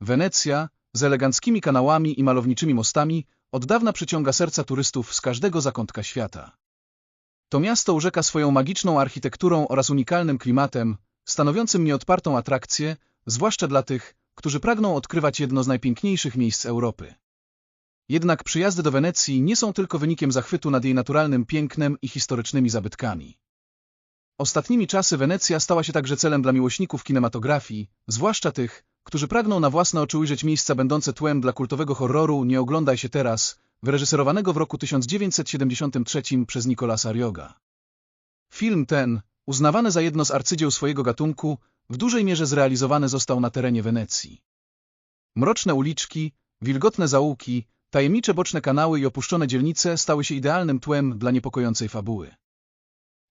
Wenecja, z eleganckimi kanałami i malowniczymi mostami, od dawna przyciąga serca turystów z każdego zakątka świata. To miasto urzeka swoją magiczną architekturą oraz unikalnym klimatem, stanowiącym nieodpartą atrakcję, zwłaszcza dla tych, którzy pragną odkrywać jedno z najpiękniejszych miejsc Europy. Jednak przyjazdy do Wenecji nie są tylko wynikiem zachwytu nad jej naturalnym pięknem i historycznymi zabytkami. Ostatnimi czasy Wenecja stała się także celem dla miłośników kinematografii, zwłaszcza tych, którzy pragną na własne oczy ujrzeć miejsca będące tłem dla kultowego horroru Nie oglądaj się teraz, wyreżyserowanego w roku 1973 przez Nicolasa Rioga. Film ten, uznawany za jedno z arcydzieł swojego gatunku, w dużej mierze zrealizowany został na terenie Wenecji. Mroczne uliczki, wilgotne zaułki, tajemnicze boczne kanały i opuszczone dzielnice stały się idealnym tłem dla niepokojącej fabuły.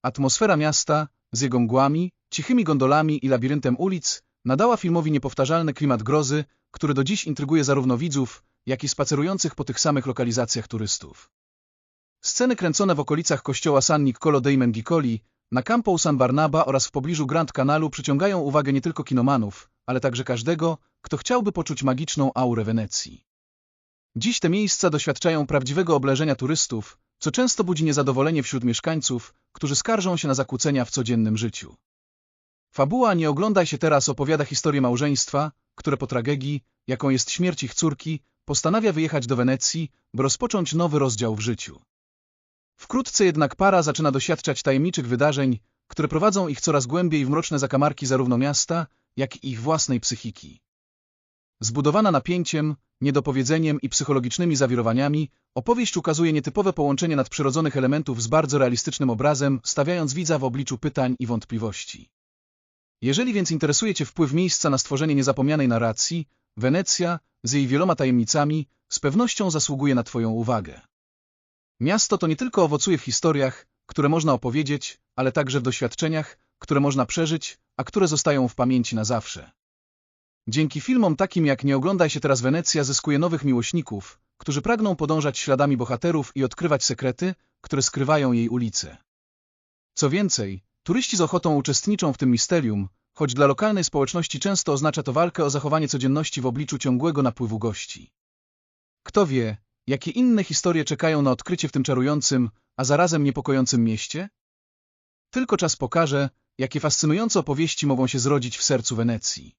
Atmosfera miasta, z jego mgłami, cichymi gondolami i labiryntem ulic, nadała filmowi niepowtarzalny klimat grozy, który do dziś intryguje zarówno widzów, jak i spacerujących po tych samych lokalizacjach turystów. Sceny kręcone w okolicach kościoła San Niccolo dei Mendicoli, na Campo San Barnaba oraz w pobliżu Grand Canalu przyciągają uwagę nie tylko kinomanów, ale także każdego, kto chciałby poczuć magiczną aurę Wenecji. Dziś te miejsca doświadczają prawdziwego obleżenia turystów, co często budzi niezadowolenie wśród mieszkańców, którzy skarżą się na zakłócenia w codziennym życiu. Fabuła Nie oglądaj się teraz opowiada historię małżeństwa, które po tragedii, jaką jest śmierć ich córki, postanawia wyjechać do Wenecji, by rozpocząć nowy rozdział w życiu. Wkrótce jednak para zaczyna doświadczać tajemniczych wydarzeń, które prowadzą ich coraz głębiej w mroczne zakamarki zarówno miasta, jak i ich własnej psychiki. Zbudowana napięciem, niedopowiedzeniem i psychologicznymi zawirowaniami, opowieść ukazuje nietypowe połączenie nadprzyrodzonych elementów z bardzo realistycznym obrazem, stawiając widza w obliczu pytań i wątpliwości. Jeżeli więc interesuje Cię wpływ miejsca na stworzenie niezapomnianej narracji, Wenecja, z jej wieloma tajemnicami, z pewnością zasługuje na Twoją uwagę. Miasto to nie tylko owocuje w historiach, które można opowiedzieć, ale także w doświadczeniach, które można przeżyć, a które zostają w pamięci na zawsze. Dzięki filmom takim jak Nie oglądaj się teraz Wenecja zyskuje nowych miłośników, którzy pragną podążać śladami bohaterów i odkrywać sekrety, które skrywają jej ulice. Co więcej, turyści z ochotą uczestniczą w tym misterium, choć dla lokalnej społeczności często oznacza to walkę o zachowanie codzienności w obliczu ciągłego napływu gości. Kto wie, jakie inne historie czekają na odkrycie w tym czarującym, a zarazem niepokojącym mieście? Tylko czas pokaże, jakie fascynujące opowieści mogą się zrodzić w sercu Wenecji.